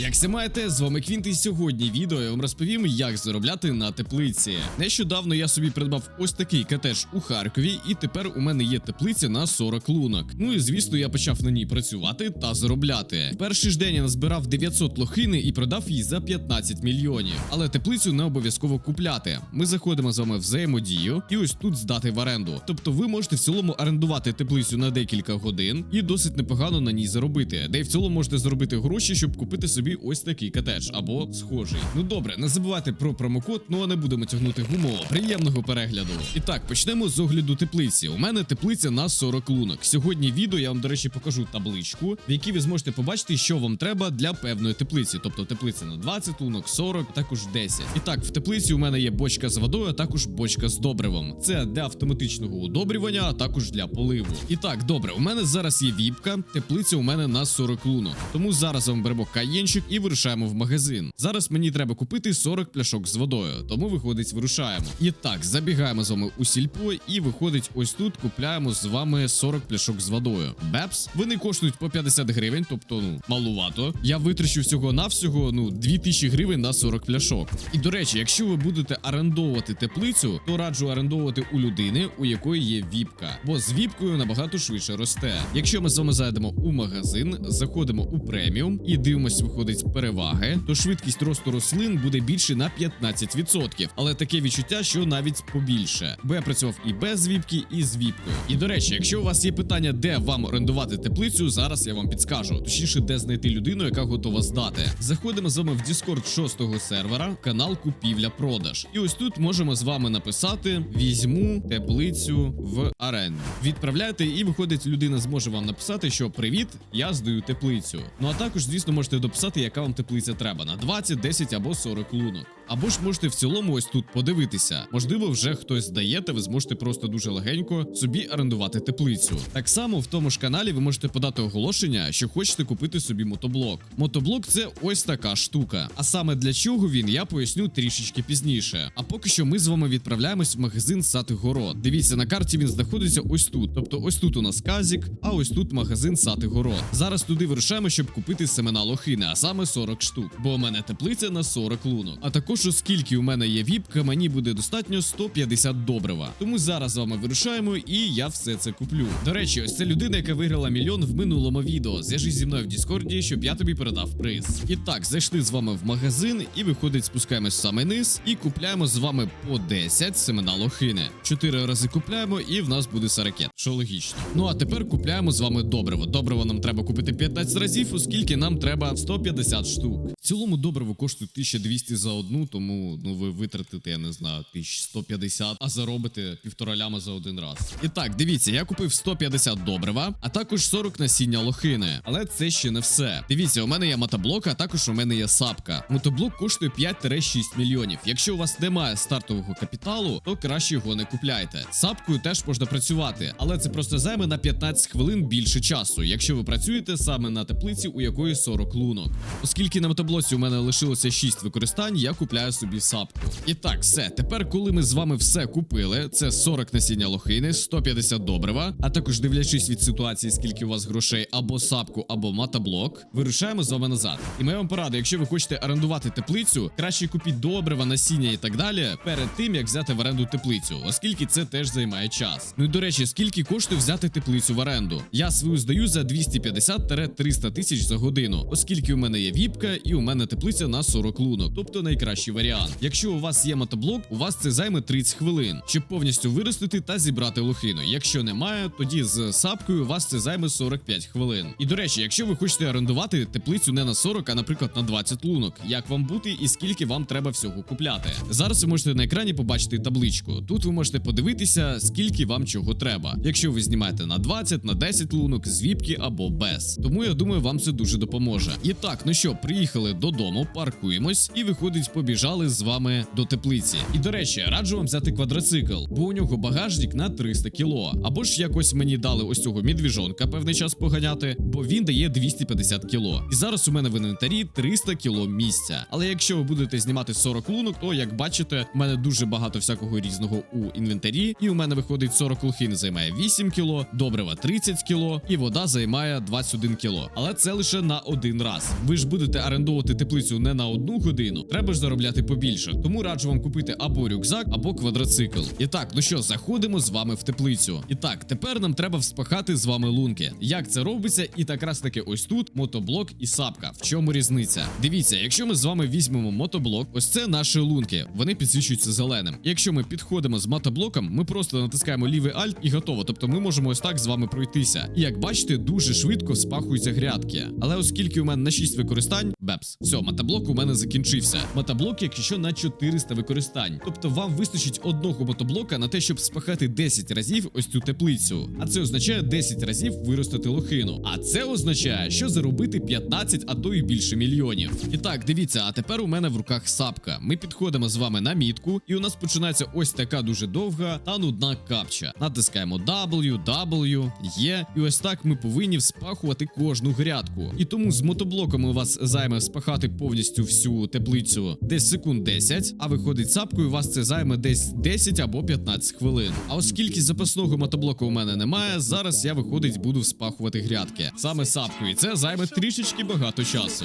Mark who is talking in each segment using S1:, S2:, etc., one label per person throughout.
S1: Як все маєте, з вами Квінт, і сьогодні відео я вам розповім, як заробляти на теплиці. Нещодавно я собі придбав ось такий котедж у Харкові, і тепер у мене є теплиця на 40 лунок. Ну і звісно, я почав на ній працювати та заробляти. Перший ж день я назбирав 900 лохини і продав її за 15 мільйонів. Але теплицю не обов'язково купляти. Ми заходимо з вами в взаємодію і ось тут здати в оренду. Тобто ви можете в цілому орендувати теплицю на декілька годин і досить непогано на ній заробити. Де й в цілому можете заробити гроші, щоб купити собі ось такий котедж або схожий. Ну добре, не забувайте про промокод, ну а не будемо тягнути гумово. Приємного перегляду. І так, почнемо з огляду теплиці. У мене теплиця на 40 лунок. Сьогодні відео я вам, до речі, покажу табличку, в якій ви зможете побачити, що вам треба для певної теплиці. Тобто теплиця на 20 лунок, 40, а також 10. І так, в теплиці у мене є бочка з водою, а також бочка з добривом. Це для автоматичного удобрювання, а також для поливу. І так, добре, у мене зараз є віпка, теплиця у мене на 40 лунок. Тому зараз вам беремо каєнчик і вирушаємо в магазин. Зараз мені треба купити 40 пляшок з водою, тому виходить, вирушаємо. І так, забігаємо з вами у сільпо, і виходить, ось тут купляємо з вами 40 пляшок з водою. Бепс, вони коштують по 50 гривень, тобто ну малувато. Я витрачу всього навсього ну 2000 гривень на 40 пляшок. І до речі, якщо ви будете орендовувати теплицю, то раджу орендовувати у людини, у якої є віпка, бо з віпкою набагато швидше росте. Якщо ми з вами зайдемо у магазин, заходимо у преміум і дивимося, виходить переваги, то швидкість росту рослин буде більше на 15%. Але таке відчуття, що навіть побільше. Бо я працював і без віпки, і з віпкою. І до речі, якщо у вас є питання, де вам орендувати теплицю, зараз я вам підскажу. Точніше, де знайти людину, яка готова здати. Заходимо з вами в Discord шостого сервера, канал Купівля-продаж. І ось тут можемо з вами написати: візьму теплицю в оренду. Відправляєте, і виходить, людина зможе вам написати, що привіт, я здаю теплицю. Ну а також, звісно, можете дописати, яка вам теплиця треба на 20, 10 або 40 лунок. Або ж можете в цілому ось тут подивитися. Можливо, вже хтось здає, та ви зможете просто дуже легенько собі орендувати теплицю. Так само в тому ж каналі ви можете подати оголошення, що хочете купити собі мотоблок. Мотоблок це ось така штука. А саме для чого він, я поясню трішечки пізніше. А поки що ми з вами відправляємось в магазин Сати Город. Дивіться, на карті він знаходиться ось тут. Тобто, ось тут у нас казік, а ось тут магазин Сати Город. Зараз туди вирушаємо, щоб купити семена лохини, а саме 40 штук. Бо у мене теплиця на 40 лунок. А також, оскільки у мене є віпка, мені буде достатньо 150 добрива. Тому зараз з вами вирушаємо, і я все це куплю. До речі, ось це людина, яка виграла мільйон в минулому відео. Зв'яжись зі мною в Діскорді, щоб я тобі передав приз. І так, зайшли з вами в магазин, і виходить, спускаємось в самий низ і купляємо з вами по 10 семена лохини. Чотири рази купляємо, і в нас буде саракет, що логічно. Ну а тепер купляємо з вами добриво. Добриво нам треба купити 15 разів, оскільки нам треба 150 штук. Цілому добриво коштує 1200 за одну, тому ну ви витратите, я не знаю, 1150, а заробите півтора ляма за один раз. І так, дивіться, я купив 150 добрива, а також 40 насіння лохини. Але це ще не все. Дивіться, у мене є мотоблок, а також у мене є сапка. Мотоблок коштує 5-6 мільйонів. Якщо у вас немає стартового капіталу, то краще його не купляйте. Сапкою теж можна працювати, але це просто займе на 15 хвилин більше часу, якщо ви працюєте саме на теплиці, у якої 40 лунок. Оскільки на мотоблоці у мене лишилося 6 використань, я купляю собі сапку. І так, все. Тепер, коли ми з вами все купили, це 40 насіння лохини, 150 добрива, а також дивлячись від ситуації, скільки у вас грошей, або сапку, або мотоблок, вирушаємо з вами назад. І моя вам порада, якщо ви хочете орендувати теплицю, краще купіть добрива, насіння і так далі, перед тим як взяти в оренду теплицю, оскільки це теж займає час. Ну і до речі, скільки коштує взяти теплицю в оренду? Я свою здаю за 250-300 тисяч за годину, оскільки у мене є віпка і у мене теплиця на 40 лунок, тобто найкращий варіант. Якщо у вас є мотоблок, у вас це займе 30 хвилин, щоб повністю виростити та зібрати лохину. Якщо немає, тоді з сапкою у вас це займе 45 хвилин. І до речі, якщо ви хочете орендувати теплицю не на 40, а наприклад на 20 лунок, як вам бути і скільки вам треба всього купляти. Зараз ви можете на екрані побачити табличку. Тут ви можете подивитися, скільки вам чого треба. Якщо ви знімаєте на 20, на 10 лунок, з віпки або без. Тому я думаю, вам це дуже допоможе. І так, ну що, приїхали додому, паркуємось і виходить, побіжали з вами до теплиці. І до речі, раджу вам взяти квадроцикл, бо у нього багажник на 300 кіло. Або ж якось мені дали ось цього медвіжонка певний час поганяти, бо він дає 250 кіло. І зараз у мене в інвентарі 300 кіло місця. Але якщо ви будете знімати 40 лунок, то як бачите, у мене дуже багато всякого різного у інвентарі, і у мене виходить 40 лохин займає 8 кіло, добрива 30 кіло, і вода займає 21 кіло. Але це лише на один раз. Ви ж будете орендовувати розтягнути теплицю не на одну годину, треба ж заробляти побільше. Тому раджу вам купити або рюкзак, або квадроцикл. І так, ну що, заходимо з вами в теплицю. І так, тепер нам треба вспахати з вами лунки. Як це робиться? І так раз таки ось тут мотоблок і сапка. В чому різниця? Дивіться, якщо ми з вами візьмемо мотоблок, ось це наші лунки. Вони підсвічуються зеленим. Якщо ми підходимо з мотоблоком, ми просто натискаємо лівий альт і готово. Тобто ми можемо ось так з вами пройтися. І як бачите, дуже швидко спахуються грядки. Але оскільки у мене на 6 використань, бепс, все, мотоблок у мене закінчився. Мотоблок, якщо на 400 використань. Тобто вам вистачить одного мотоблока на те, щоб спахати 10 разів ось цю теплицю. А це означає 10 разів виростити лохину. А це означає, що заробити 15, а то і більше мільйонів. І так, дивіться, а тепер у мене в руках сапка. Ми підходимо з вами на мітку, і у нас починається ось така дуже довга та нудна капча. Натискаємо W, W, Є, і ось так ми повинні вспахувати кожну грядку. І тому з мотоблоком у вас займе спахати повністю всю теплицю десь секунд 10, а виходить сапкою, вас це займе десь 10 або 15 хвилин. А оскільки запасного мотоблоку у мене немає, зараз я виходить буду спахувати грядки. Саме сапкою, це займе трішечки багато часу.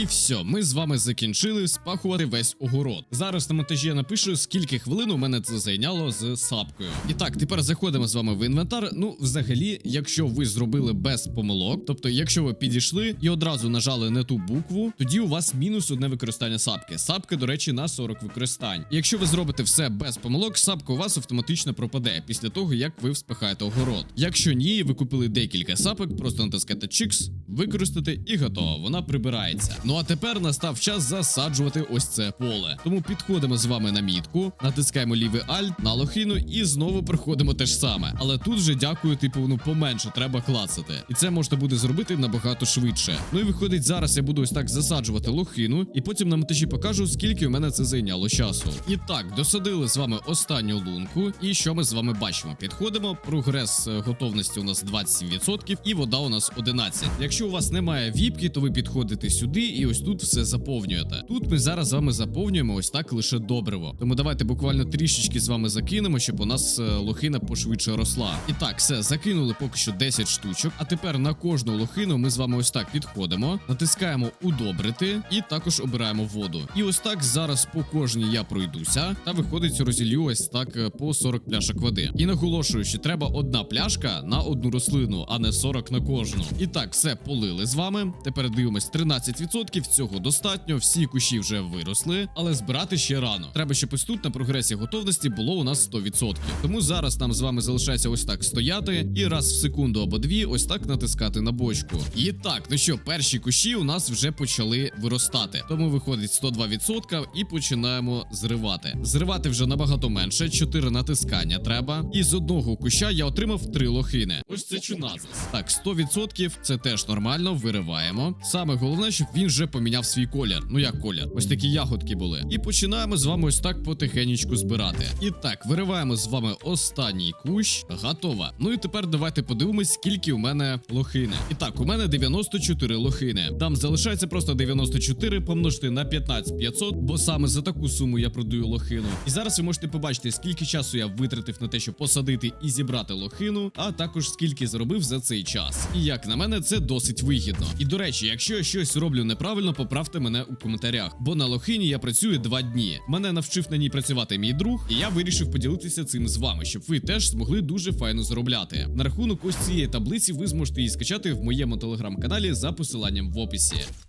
S1: І все, ми з вами закінчили спахувати весь огород. Зараз на монтажі я напишу, скільки хвилин у мене це зайняло з сапкою. І так, тепер заходимо з вами в інвентар. Ну, взагалі, якщо ви зробили без помилок, тобто, якщо ви підійшли і одразу нажали не ту букву, тоді у вас мінус одне використання сапки. Сапки, до речі, на 40 використань. Якщо ви зробите все без помилок, сапка у вас автоматично пропаде після того, як ви вспихаєте огород. Якщо ні, ви купили декілька сапок, просто натискайте чикс, використати і готово. Вона прибирається. Ну а тепер настав час засаджувати ось це поле. Тому підходимо з вами на мітку, натискаємо лівий альт на лохину і знову проходимо те ж саме. Але тут вже дякую, типу, ну поменше треба клацати. І це можна буде зробити набагато швидше. Ну і виходить, зараз я буду ось так засаджувати лохину, і потім на монтажі покажу, скільки у мене це зайняло часу. І так, досадили з вами останню лунку. І що ми з вами бачимо? Підходимо, прогрес е, готовності у нас 27%, і вода у нас 11%. Якщо у вас немає віпки, то ви підходите сюди і ось тут все заповнюєте. Тут ми зараз з вами заповнюємо ось так лише добриво. Тому давайте буквально трішечки з вами закинемо, щоб у нас е, лохина пошвидше росла. І так, все, закинули поки що 10 штучок. А тепер на кожну лохину ми з вами ось так підходимо, натискаємо удобрити і також обираємо воду. І ось так зараз по кожній я пройдуся, та виходить, розілью ось так е, по 40 пляшок води. І наголошую, що треба одна пляшка на одну рослину, а не 40 на кожну. І так, все полили з вами. Тепер дивимось 13%. Цього достатньо. Всі кущі вже виросли, але збирати ще рано. Треба, щоб ось тут на прогресі готовності було у нас 100%. Тому зараз нам з вами залишається ось так стояти і раз в секунду або дві ось так натискати на бочку. І так, ну що, перші кущі у нас вже почали виростати. Тому виходить 102% і починаємо зривати. Зривати вже набагато менше, 4 натискання треба. І з одного куща я отримав 3 лохини. Ось це чуназис. Так, 100% це теж нормально, вириваємо. Саме головне, щоб він вже поміняв свій колір. Ну як колір? Ось такі ягодки були. І починаємо з вами ось так потихенечку збирати. І так, вириваємо з вами останній кущ. Готово. Ну і тепер давайте подивимось, скільки у мене лохини. І так, у мене 94 лохини. Там залишається просто 94 помножити на 15500, бо саме за таку суму я продаю лохину. І зараз ви можете побачити, скільки часу я витратив на те, щоб посадити і зібрати лохину, а також скільки заробив за цей час. І як на мене, це досить вигідно. І до речі, якщо я щось роблю неправильно, поправте мене у коментарях. Бо на лохині я працюю два дні. Мене навчив на ній працювати мій друг, і я вирішив поділитися цим з вами, щоб ви теж змогли дуже файно заробляти. На рахунок ось цієї таблиці ви зможете її скачати в моєму телеграм-каналі за посиланням в описі.